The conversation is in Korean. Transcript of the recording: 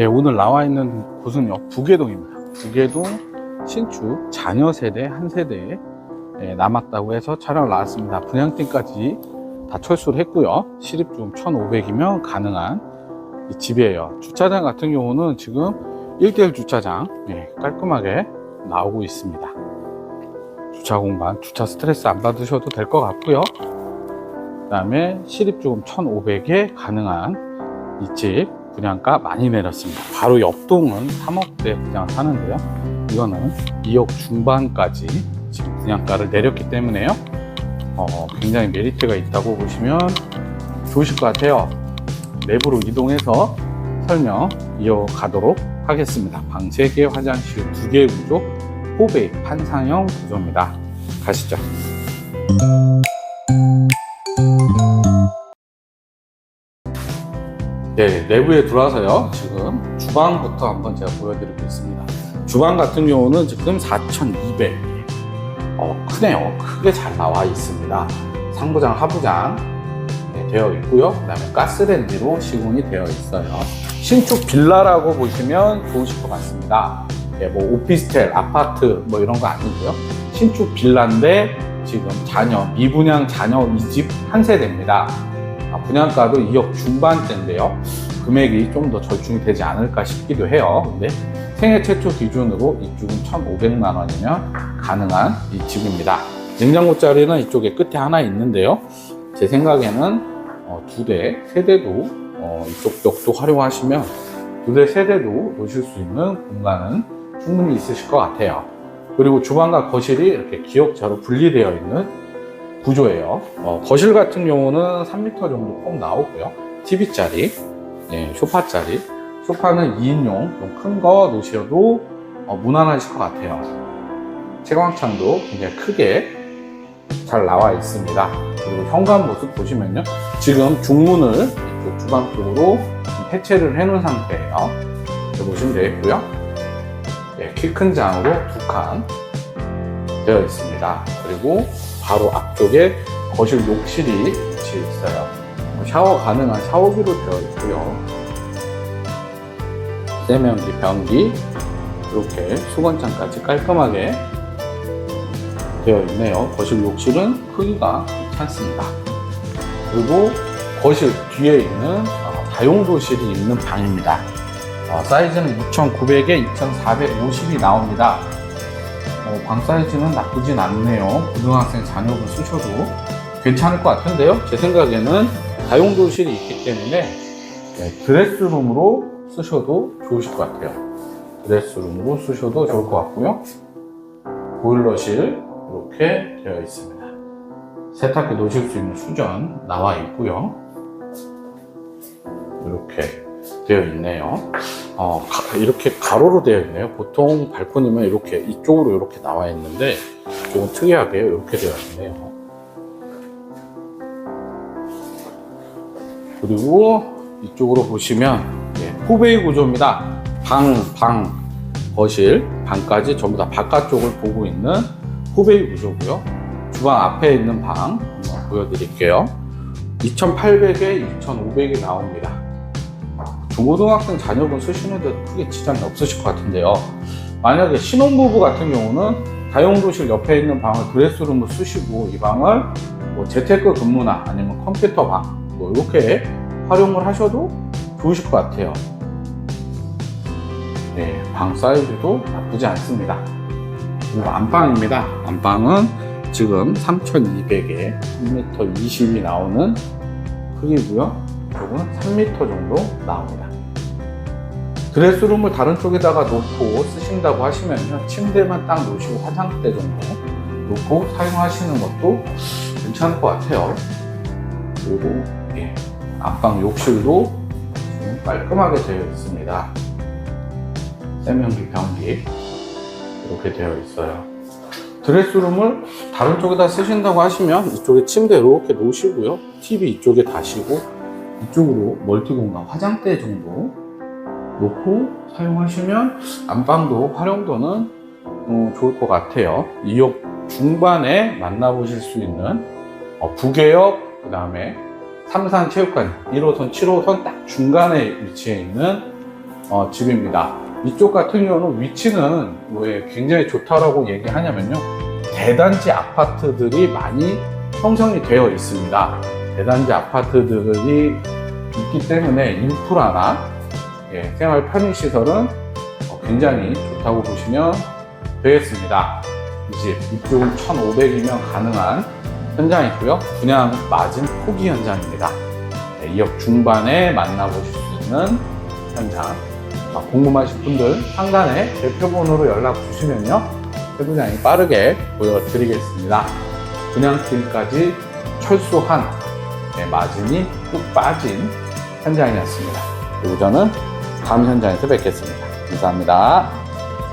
네, 오늘 나와 있는 곳은요, 부계동입니다. 부계동 신축 자녀 세대 한 세대 예, 남았다고 해서 촬영을 나왔습니다. 분양팀까지 다 철수를 했고요. 시립중 1,500이면 가능한 이 집이에요. 주차장 같은 경우는 지금 1대1 주차장 예, 깔끔하게 나오고 있습니다. 주차 공간, 주차 스트레스 안 받으셔도 될 것 같고요. 그 다음에 시립주금 1,500에 가능한 이 집 분양가 많이 내렸습니다. 바로 옆동은 3억대 분양 사는데요. 이거는 2억 중반까지 지금 분양가를 내렸기 때문에요. 어, 굉장히 메리트가 있다고 보시면 좋으실 것 같아요. 내부로 이동해서 설명 이어가도록 하겠습니다. 방 3개, 화장실 2개 구조, 호베이 판상형 구조입니다. 가시죠. 네, 내부에 들어와서요. 지금 주방부터 한번 제가 보여드리고 있습니다. 주방 같은 경우는 지금 4,200. 어, 크네요. 크게 잘 나와 있습니다. 상부장, 하부장 네, 되어 있고요. 그 다음에 가스레인지로 시공이 되어 있어요. 신축 빌라라고 보시면 좋으실 것 같습니다. 네, 뭐 오피스텔, 아파트 뭐 이런 거 아니고요. 신축 빌라인데 지금 자녀, 미분양 자녀 이집 한 세대입니다. 아, 분양가도 2억 중반대인데요. 금액이 좀 더 절충이 되지 않을까 싶기도 해요. 근데 생애 최초 기준으로 입주금 1,500만 원이면 가능한 이 집입니다. 냉장고 자리는 이쪽에 끝에 하나 있는데요. 제 생각에는 어, 두 대, 세 대도 어, 이쪽 벽도 활용하시면 두 대, 세 대도 놓으실 수 있는 공간은 충분히 있으실 것 같아요. 그리고 주방과 거실이 이렇게 기역자로 분리되어 있는 구조예요. 어, 거실 같은 경우는 3m 정도 꼭 나오고요. TV짜리, 예, 소파짜리. 소파는 2인용 좀 큰 거 놓으셔도 어, 무난하실 것 같아요. 채광창도 굉장히 크게 잘 나와 있습니다. 그리고 현관 모습 보시면요. 지금 중문을 이쪽 주방 쪽으로 해체를 해놓은 상태예요. 보시면 되겠고요. 네, 키큰 장으로 두 칸 되어 있습니다. 그리고 바로 앞쪽에 거실 욕실이 위치해 있어요. 뭐 샤워 가능한 샤워기로 되어 있고요. 세면기, 변기, 이렇게 수건장까지 깔끔하게 되어 있네요. 거실 욕실은 크기가 괜찮습니다. 그리고 거실 뒤에 있는 어, 다용도실이 있는 방입니다. 어, 사이즈는 2,900에 2,450이 나옵니다. 어, 방 사이즈는 나쁘진 않네요. 고등학생 자녀분 쓰셔도 괜찮을 것 같은데요. 제 생각에는 다용도실이 있기 때문에 네, 드레스룸으로 쓰셔도 좋으실 것 같아요. 드레스룸으로 쓰셔도 좋을 것 같고요. 보일러실 이렇게 되어 있습니다. 세탁기 놓으실 수 있는 수전 나와 있고요. 이렇게 되어 있네요. 어, 가- 이렇게 가로로 되어 있네요. 보통 발코니면 이렇게 이쪽으로 이렇게 나와 있는데 조금 특이하게 이렇게 되어 있네요. 그리고 이쪽으로 보시면 예, 후베이 구조입니다. 방, 방, 거실, 방까지 전부 다 바깥쪽을 보고 있는 후베이 구조고요. 주방 앞에 있는 방 한번 보여드릴게요. 2,800에 2,500이 나옵니다. 중고등학생 자녀분 쓰시는데 크게 지장이 없으실 것 같은데요. 만약에 신혼부부 같은 경우는 다용도실 옆에 있는 방을 드레스룸으로 쓰시고 이 방을 뭐 재테크 근무나 아니면 컴퓨터 방, 뭐 이렇게 활용을 하셔도 좋으실 것 같아요. 네, 방 사이즈도 나쁘지 않습니다. 그리고 안방입니다. 안방은 지금 3,200에 3m 20이 나오는 크기고요. 이쪽은 3m 정도 나옵니다. 드레스룸을 다른 쪽에다가 놓고 쓰신다고 하시면요. 침대만 딱 놓으시고 화장대 정도 놓고 사용하시는 것도 괜찮을 것 같아요. 그리고 예, 안방 욕실도 깔끔하게 되어 있습니다. 세면기, 변기 이렇게 되어 있어요. 드레스룸을 다른 쪽에다 쓰신다고 하시면 이쪽에 침대 이렇게 놓으시고요. TV 이쪽에 다시고 이쪽으로 멀티 공간 화장대 정도 놓고 사용하시면 안방도 활용도는 어, 좋을 것 같아요. 2억 중반에 만나보실 수 있는 어, 부계역 그 다음에 삼산 체육관 1호선, 7호선 딱 중간에 위치해 있는 어, 집입니다. 이쪽 같은 경우는 위치는 왜 굉장히 좋다라고 얘기하냐면요. 대단지 아파트들이 많이 형성이 되어 있습니다. 대단지 아파트들이 있기 때문에 인프라나 예, 생활 편의 시설은 어, 굉장히 좋다고 보시면 되겠습니다. 이 집, 이쪽은 1,500이면 가능한 현장이고요. 분양 맞은 포기 현장입니다. 네, 2억 중반에 만나보실 수 있는 현장. 아, 궁금하신 분들 상단에 대표번호로 연락 주시면요. 세부장이 빠르게 보여드리겠습니다. 분양팀까지 철수한 네, 마진이 뚝 빠진 현장이었습니다. 그리고 저는 다음 현장에서 뵙겠습니다. 감사합니다.